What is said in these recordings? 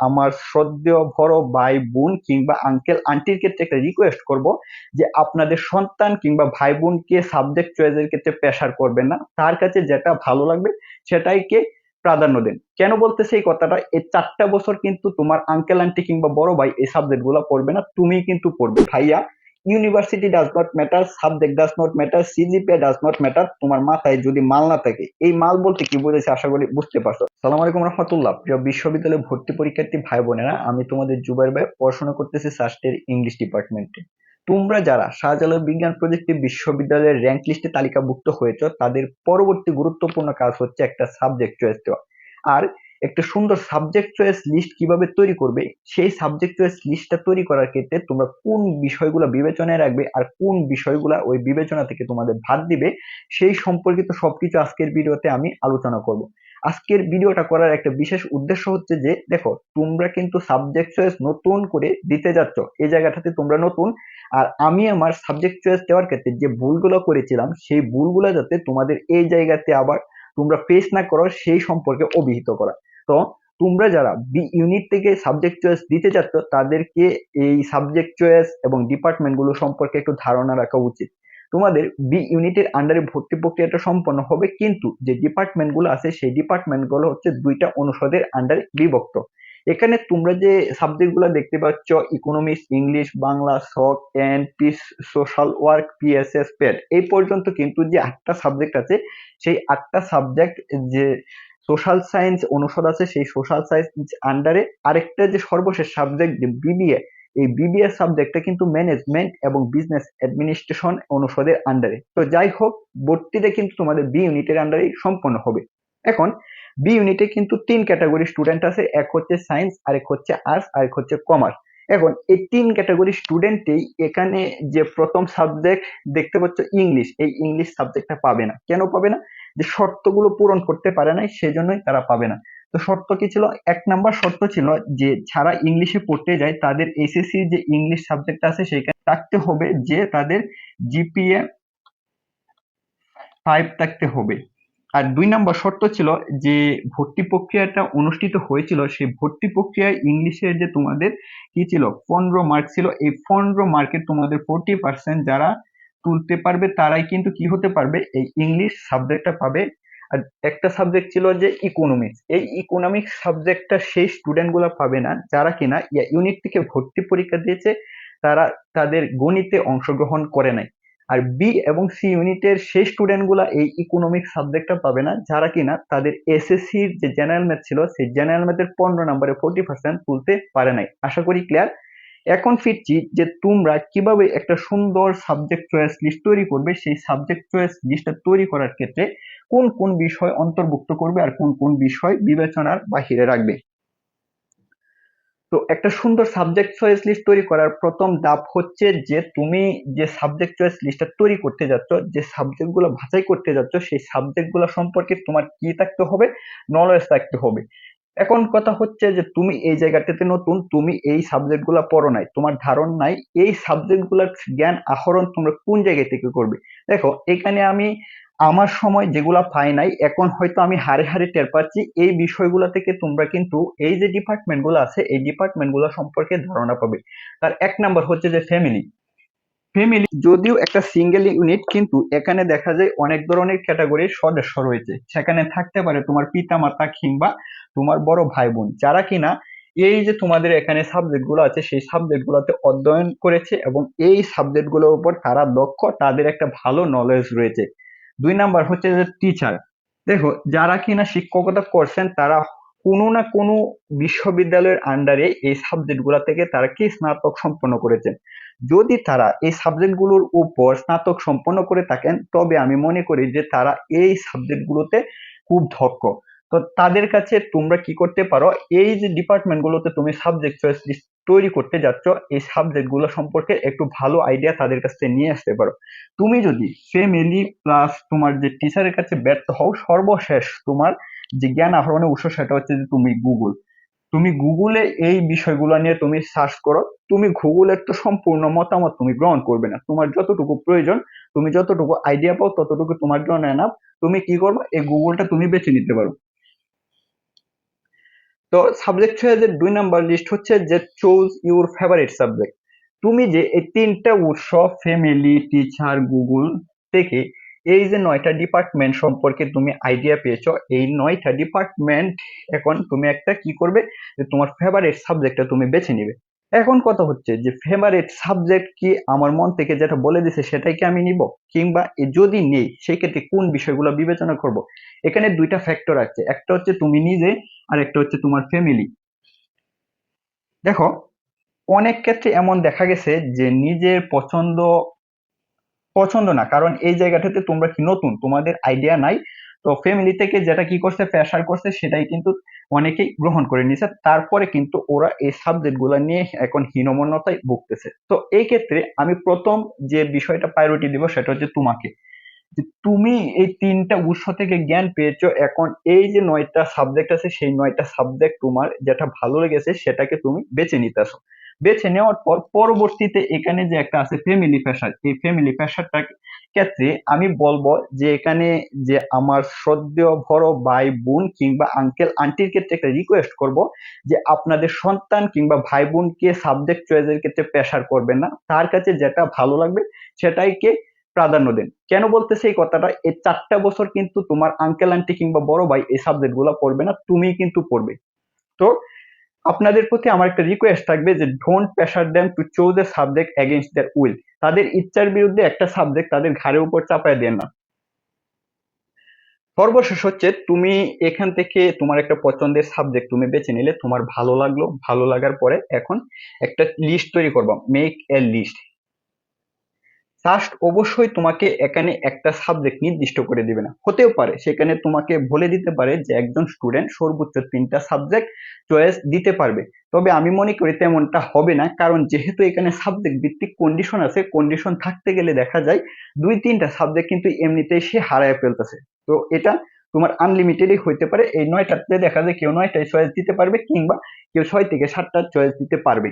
আমার শ্রদ্ধেয় বড় ভাই, বোন কিংবা আঙ্কেল আন্টির ক্ষেত্রে একটা রিকোয়েস্ট করব যে আপনাদের সন্তান কিংবা ভাই বোনকে সাবজেক্ট চয়েসের ক্ষেত্রে প্রেশার করবেন না। তার কাছে যেটা ভালো লাগবে সেটাইকে প্রাধান্য দেন। কেন বলতে সেই কথাটা? এই চারটা বছর কিন্তু তোমার আঙ্কেল আন্টি কিংবা বড় ভাই এই সাবজেক্টগুলো পড়বে না তুমি কিন্তু পড়বে। ভাইয়া university does not matter subject does not matter CGPA does not matter তোমার মাথায় যদি মাল না থাকে, এই মাল বলতে কি বুঝেছে আশা করি বুঝতে পারছ। সালাম আলাইকুম রহমতুল্লাহ, প্রিয় বিশ্ববিদ্যালয়ে ভর্তি পরীক্ষার্থী ভাই বোনেরা, আমি তোমাদের জুবাইর ভাই, পড়াশোনা করতেছি সাস্টের ইংলিশ ডিপার্টমেন্টে তোমরা যারা শাহজালাল বিজ্ঞান প্রযুক্তি বিশ্ববিদ্যালয়ের র্যাঙ্ক লিস্টে তালিকাভুক্ত হয়েছ, তাদের পরবর্তী গুরুত্বপূর্ণ কাজ হচ্ছে একটা সাবজেক্ট চয়েস দেওয়া। আর একটা সুন্দর সাবজেক্ট চয়েস লিস্ট কীভাবে তৈরি করবে? সেই সাবজেক্ট চয়েস লিস্টটা তৈরি করার ক্ষেত্রে তোমরা কোন বিষয়গুলো বিবেচনায় রাখবে আর কোন বিষয়গুলো ওই বিবেচনা থেকে তোমাদের ভাত দিবে? সেই সম্পর্কিত সবকিছু আজকের ভিডিওতে আমি আলোচনা করব। আজকের ভিডিওটা করার একটা বিশেষ উদ্দেশ্য হচ্ছে যে, দেখো, তোমরা কিন্তু সাবজেক্ট চয়েস নতুন করে দিতে যাচ্ছ। এই জায়গাটাতে তোমরা নতুন। আর আমি আমার সাবজেক্ট চয়েস দেওয়ার ক্ষেত্রে যে ভুলগুলো করেছিলাম, সেই ভুলগুলো যাতে তোমাদের এই জায়গাতে আবার তোমরা ফেস না করো, সেই সম্পর্কে অভিহিত করা। তো তোমরা যারা বি ইউনিট থেকে সাবজেক্ট চয়েস দিতে চাচ্ছ, তাদেরকে এই সাবজেক্ট চয়েস এবং ডিপার্টমেন্টগুলো সম্পর্কে একটু ধারণা রাখা উচিত। তোমাদের বি ইউনিটের আন্ডারে ভর্তি প্রক্রিয়াটা সম্পন্ন হবে, কিন্তু যে ডিপার্টমেন্টগুলো আছে, সেই ডিপার্টমেন্টগুলো হচ্ছে দুইটা অনুষদের আন্ডারে বিভক্ত। এখানে তোমরা যে সাবজেক্টগুলো দেখতে পাচ্ছ economics English Bangla shock and peace social work PSS paid এই পর্যন্ত কিন্তু যে আটটা সাবজেক্ট আছে, সেই আটটা সাবজেক্ট যে সোশ্যাল সায়েন্স অনুষদ আছে, সেই সোশ্যাল সায়েন্স আন্ডারে আরেকটা যে সর্বশেষ সাবজেক্ট যে বিবিএ এই বিবিএ সাবজেক্টটা কিন্তু ম্যানেজমেন্ট এবং বিজনেস অ্যাডমিনিস্ট্রেশন অনুষদের আন্ডারে তো যাই হোক ভর্তিটা কিন্তু তোমাদের বি ইউনিটের আন্ডারে সম্পন্ন হবে। এখন বি ইউনিটে কিন্তু তিন ক্যাটাগরি স্টুডেন্ট আছে, এক হচ্ছে সায়েন্স আরেক হচ্ছে আর্টস আরেক হচ্ছে কমার্স এখন, এই তিন ক্যাটাগরি স্টুডেন্টেই এখানে যে প্রথম সাবজেক্ট দেখতে পাচ্ছ ইংলিশ এই ইংলিশ সাবজেক্টটা পাবে না। কেন পাবে না? যে শর্তগুলো পূরণ করতে পারে নাই, সেজন্যই তারা পাবে না। তো শর্ত কি ছিল? এক নাম্বার শর্ত ছিল যে যারা ইংলিশে পড়তে যায়, তাদের এসএসসি যে ইংলিশ সাবজেক্ট আছে, সেখানে থাকতে হবে যে তাদের জিপিএ ফাইভ থাকতে হবে। আর দুই নাম্বার শর্ত ছিল যে ভর্তি প্রক্রিয়াটা অনুষ্ঠিত হয়েছিল, সেই ভর্তি প্রক্রিয়ায় ইংলিশের যে তোমাদের কি ছিল? পনেরো মার্ক ছিল। এই পনেরো মার্কে তোমাদের ফোরটি পার্সেন্ট যারা তুলতে পারবে, তারাই কিন্তু কি হতে পারবে? এই ইংলিশ সাবজেক্টটা পাবে। আর একটা সাবজেক্ট ছিল যে ইকোনমিক্স এই ইকোনমিক্স সাবজেক্টটা সেই স্টুডেন্টগুলো পাবে না, যারা কিনা ইউনিট থেকে ভর্তি পরীক্ষা দিয়েছে, তারা তাদের গণিতে অংশগ্রহণ করে নাই। আর বি এবং সি ইউনিটের সেই স্টুডেন্টগুলো এই ইকোনমিক্স সাবজেক্টটা পাবে না, যারা কিনা তাদের এসএসসির যে জেনারেল ম্যাথ ছিল, সেই জেনারেল ম্যাথের পনেরো নম্বরে ফোর্টি পার্সেন্ট তুলতে পারে নাই। আশা করি ক্লিয়ার এখন ফিরছি যে তোমরা কীভাবে একটা সুন্দর সাবজেক্ট চয়েস লিস্ট তৈরি করবে, সেই সাবজেক্ট চয়েস লিস্টটা তৈরি করার ক্ষেত্রে কোন কোন বিষয় অন্তর্ভুক্ত করবে আর কোন কোন বিষয় বিবেচনার বাহিরে রাখবে। তো একটা সুন্দর সাবজেক্ট চয়েস লিস্ট তৈরি করার প্রথম ধাপ হচ্ছে যে তুমি যে সাবজেক্ট চয়েস লিস্টটা তৈরি করতে যাচ্ছ, যে সাবজেক্টগুলো বাছাই করতে যাচ্ছ, সেই সাবজেক্টগুলো সম্পর্কে তোমার কি থাকতে হবে নলেজ থাকতে হবে। এখন কথা হচ্ছে যে তুমি এই জায়গাটাতে নতুন, তুমি এই সাবজেক্টগুলা পড়ো নাই, তোমার ধারণ নাই, এই সাবজেক্টগুলার জ্ঞান আহরণ তোমরা কোন জায়গা থেকে করবে? দেখো, এখানে আমি আমার সময় যেগুলা পাই নাই, এখন হয়তো আমি হারে হারে টের পাচ্ছি, এই বিষয়গুলো থেকে তোমরা কিন্তু এই যে ডিপার্টমেন্টগুলো আছে, এই ডিপার্টমেন্টগুলো সম্পর্কে ধারণা পাবে। তার এক নাম্বার হচ্ছে যে ফ্যামিলি ফ্যামিলি যদিও একটা সিঙ্গেল ইউনিট কিন্তু এখানে দেখা যায় অনেক ধরনের ক্যাটাগরির সদস্য রয়েছে। সেখানে থাকতে পারে তোমার পিতা মাতা কিংবা তোমার বড় ভাই বোন যারা কিনা এই যে তোমাদের এখানে সাবজেক্টগুলো আছে, সেই সাবজেক্ট গুলোতে অধ্যয়ন করেছে এবং এই সাবজেক্টগুলোর উপর তারা দক্ষ, তাদের একটা ভালো নলেজ রয়েছে। দুই নাম্বার হচ্ছে যে টিচার দেখো, যারা কিনা শিক্ষকতা করছেন, তারা কোনো না কোনো বিশ্ববিদ্যালয়ের আন্ডারে এই সাবজেক্টগুলা থেকে তারা কি স্নাতক সম্পন্ন করেছেন যদি তারা এই সাবজেক্টগুলোর উপর স্নাতক সম্পন্ন করে থাকেন, তবে আমি মনে করি যে তারা এই সাবজেক্টগুলোতে খুব দক্ষ। তো তাদের কাছে তোমরা কি করতে পারো? এই যে ডিপার্টমেন্টগুলোতে তুমি সাবজেক্ট চয়েস লিস্ট তৈরি করতে যাচ্ছ, এই সাবজেক্টগুলো সম্পর্কে একটু ভালো আইডিয়া তাদের কাছ নিয়ে আসতে পারো। তুমি যদি ফ্যামিলি প্লাস তোমার যে টিচারের কাছে ব্যর্থ হও, সর্বশেষ তোমার যে জ্ঞান আহরণের উৎস সেটা হচ্ছে যে তুমি গুগল তুমি গুগলে এই বিষয়গুলো নিয়ে তুমি সার্চ করো, তুমি গুগলের তো সম্পূর্ণ মতামত তুমি গ্রহণ করবে না। তোমার যতটুকু প্রয়োজন, তুমি যতটুকু আইডিয়া পাও, ততটুকু তোমার জন্য এনাফ তুমি কি করবে? এই গুগলটা তুমি বেছে নিতে পারো। তো সাবজেক্ট চয়েসের দুই নাম্বার লিস্ট হচ্ছে যে চুজ ইউর ফেভারিট সাবজেক্ট তুমি যে এই তিনটা উৎস ফ্যামিলি টিচার গুগল থেকে এই যে নয়টা ডিপার্টমেন্ট সম্পর্কে তুমি আইডিয়া পেয়েছ, এই নয়টা ডিপার্টমেন্ট এখন তুমি একটা কি করবে? যে তোমার ফেভারিট সাবজেক্টটা তুমি বেছে নিবে। এখন কথা হচ্ছে যে ফেভারিট সাবজেক্ট কি আমার মন থেকে যেটা বলে দিছে সেটাই কি আমি নিব? কিংবা যদি নেই সেই ক্ষেত্রে কোন বিষয়গুলো বিবেচনা করব? এখানে দুইটা ফ্যাক্টর আছে। একটা হচ্ছে তুমি নিজে, আর একটা হচ্ছে তোমার ফ্যামিলি দেখো, অনেক ক্ষেত্রে এমন দেখা গেছে যে নিজের পছন্দ পছন্দ না। কারণ এই জায়গাটাতে তোমরা কি নতুন? তোমাদের আইডিয়া নাই। তো ফ্যামিলি থেকে যেটা কি করছে প্রেশার করছে, সেটাই কিন্তু অনেকেই গ্রহণ করে নিছে। তারপরে কিন্তু ওরা এই সাবজেক্টগুলা নিয়ে এখন হীনমন্যতায় ভুগতেছে। তো এই ক্ষেত্রে আমি প্রথম যে বিষয়টা প্রায়োরিটি দিব সেটা হচ্ছে তোমাকে। যে তুমি এই তিনটা উৎস থেকে জ্ঞান পেয়েছ, এখন এই যে নয়টা সাবজেক্ট আছে, সেই নয়টা সাবজেক্ট তোমার যেটা ভালো লেগেছে, সেটাকে তুমি বেছে নিতেছো। বেছে নেওয়ার পর পরবর্তীতে এখানে যে একটা আছে ফ্যামিলি প্রেশার এই ফ্যামিলি প্রেশারটা ক্ষেত্রে আমি বলব যে এখানে যে আমার শ্রদ্ধেয় বড় ভাই, বোন কিংবা আঙ্কেল আন্টির ক্ষেত্রে একটা রিকোয়েস্ট করব যে আপনাদের সন্তান কিংবা ভাই বোনকে সাবজেক্ট চয়েসের ক্ষেত্রে প্রেশার করবেন না। তার কাছে যেটা ভালো লাগবে সেটাইকে প্রাধান্য দেন। কেন বলতেছে এই কথাটা? এই চারটা বছর কিন্তু তোমার আঙ্কেল আন্টি কিংবা বড় ভাই এই সাবজেক্টগুলো পড়বে না তুমি কিন্তু পড়বে। তো আপনাদের প্রতি আমার একটা রিকোয়েস্ট থাকবে যে don't pressure them to choose a subject against their will তাদের ইচ্ছার বিরুদ্ধে একটা সাবজেক্ট তাদের ঘাড়ের উপর চাপায় দেন না। সর্বশেষ হচ্ছে, তুমি এখান থেকে তোমার একটা পছন্দের সাবজেক্ট তুমি বেছে নিলে, তোমার ভালো লাগল, ভালো লাগার পরে এখন একটা লিস্ট তৈরি করবা। মেক এ লিস্ট জাস্ট অবশ্যই তোমাকে এখানে একটা সাবজেক্ট নির্দিষ্ট করে দিবে না। হতেও পারে, সেখানে তোমাকে বলে দিতে পারে যে একজন স্টুডেন্ট সর্বোচ্চ তিনটা সাবজেক্ট চয়েস দিতে পারবে। তবে আমি মনে করি তেমনটা হবে না, কারণ যেহেতু এখানে সাবজেক্ট ভিত্তিক কন্ডিশন আছে কন্ডিশন থাকতে গেলে দেখা যায় দুই তিনটা সাবজেক্ট কিন্তু এমনিতেই সে হারায় ফেলতেছে। তো এটা তোমার আনলিমিটেডই হইতে পারে, এই নয়টাতে দেখা যায় কেউ নয়টায় চয়েস দিতে পারবে কিংবা কেউ ছয় থেকে সাতটা চয়েস দিতে পারবে।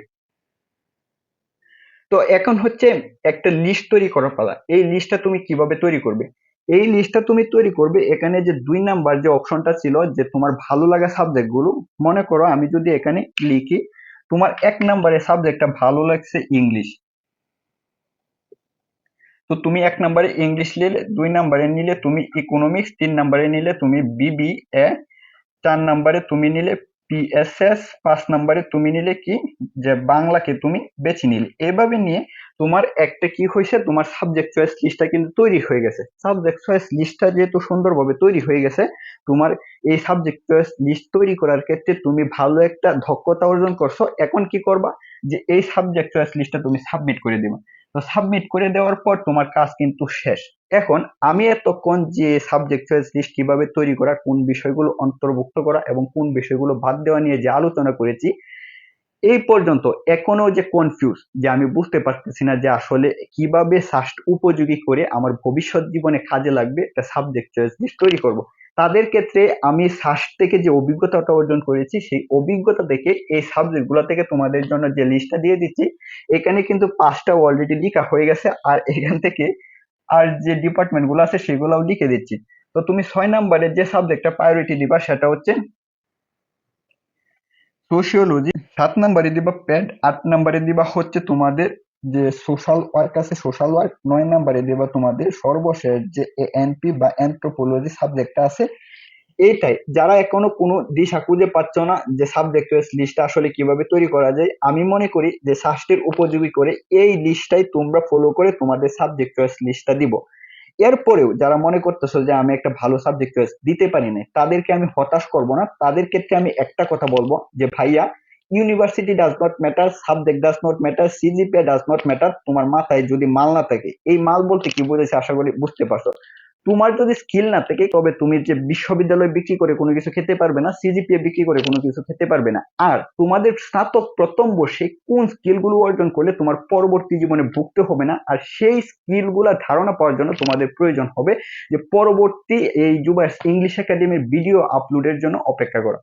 তো এখন হচ্ছে একটা লিস্ট তৈরি করার পালা। এই লিস্টটা তুমি কীভাবে তৈরি করবে? এই লিস্টটা তুমি তৈরি করবে এখানে যে দুই নাম্বার যে অপশনটা ছিল যে তোমার ভালো লাগা সাবজেক্টগুলো মনে করো আমি যদি এখানে লিখি, তোমার এক নাম্বারের সাবজেক্টটা ভালো লাগছে ইংলিশ তো তুমি এক নাম্বারে ইংলিশ নিলে, দুই নাম্বারে নিলে তুমি ইকোনমিক্স তিন নাম্বারে নিলে তুমি বিবি এ চার নাম্বারে তুমি নিলে পিএসএস পাঁচ নাম্বারে তুমি নিলে কি? যে বাংলাকে তুমি বেছে নিলে। এভাবে নিয়ে তোমার একটা কি হয়েছে? তোমার সাবজেক্ট চয়েস লিস্টটা কিন্তু তৈরি হয়ে গেছে। সাবজেক্ট চয়েস লিস্টটা যেহেতু সুন্দরভাবে তৈরি হয়ে গেছে, তোমার এই সাবজেক্ট চয়েস লিস্ট তৈরি করার ক্ষেত্রে তুমি ভালো একটা দক্ষতা অর্জন করছ। এখন কি করবা? যে এই সাবজেক্ট চয়েস লিস্টটা তুমি সাবমিট করে দিবা। তো সাবমিট করে দেওয়ার পর তোমার কাজ কিন্তু শেষ। এখন আমি এতক্ষণ যে সাবজেক্ট চয়েস লিস্ট কীভাবে তৈরি করা, কোন বিষয়গুলো অন্তর্ভুক্ত করা এবং কোন বিষয়গুলো বাদ দেওয়া নিয়ে যে আলোচনা করেছি, এই পর্যন্ত এখনও যে কনফিউজ যে আমি বুঝতে পারতেছি না যে আসলে কীভাবে সাস্ট উপযোগী করে আমার ভবিষ্যৎ জীবনে কাজে লাগবে একটা সাবজেক্ট চয়েস লিস্ট তৈরি করব। তাদের ক্ষেত্রে আমি সাস্ট থেকে যে অভিজ্ঞতাটা অর্জন করেছি, সেই অভিজ্ঞতা থেকে এই সাবজেক্টগুলো থেকে তোমাদের জন্য যে লিস্টটা দিয়ে দিচ্ছি, এখানে কিন্তু পাঁচটা অলরেডি লিখা হয়ে গেছে, আর এখান থেকে আর যে ডিপার্টমেন্টগুলো আছে সেগুলোও লিখে দিচ্ছি। তো তুমি ছয় নাম্বারের যে সাবজেক্টটা প্রায়োরিটি দিবা সেটা হচ্ছে সোশিওলজি সাত নাম্বারে দিবা প্যাড আট নাম্বারে দিবা হচ্ছে তোমাদের যে সোশ্যাল ওয়ার্ক আছে সোশ্যাল ওয়ার্ক নয় নাম্বারে দিবা তোমাদের সর্বশেষ যে এনপি বা অ্যান্থ্রোপোলজি সাবজেক্টটা আছে এইটাই, যারা এখনও কোনো দিশা খুঁজে পাচ্ছ না যে সাবজেক্ট ওয়াইজ লিস্টটা আসলে কীভাবে তৈরি করা যায়, আমি মনে করি যে সাস্টের উপযোগী করে এই লিস্টটাই তোমরা ফলো করে তোমাদের সাবজেক্ট ওয়াইজ লিস্টটা দিব। এরপরেও যারা মনে করতেছো যে আমি একটা ভালো সাবজেক্ট চয়েস দিতে পারি না তাদেরকে আমি হতাশ করব না, তাদের ক্ষেত্রে আমি একটা কথা বলব যে ভাইয়া university does not matter subject does not matter CGPA does not matter তোমার মাথায় যদি মাল না থাকে, এই মাল বলতে কি বুঝেছে? আশা করি বুঝতে পারছ। তোমার যদি স্কিল না থাকে, তবে তুমি যে বিশ্ববিদ্যালয় বিক্রি করে কোনো কিছু খেতে পারবে না সিজিপিএ বিক্রি করে কোনো কিছু খেতে পারবে না। আর তোমাদের স্নাতক প্রথম বর্ষে কোন স্কিলগুলো অর্জন করলে তোমার পরবর্তী জীবনে ভুগতে হবে না? আর সেই স্কিলগুলো ধারণা পাওয়ার জন্য তোমাদের প্রয়োজন হবে যে পরবর্তী এই যুবাস ইংলিশ একাডেমির ভিডিও আপলোডের জন্য অপেক্ষা করা।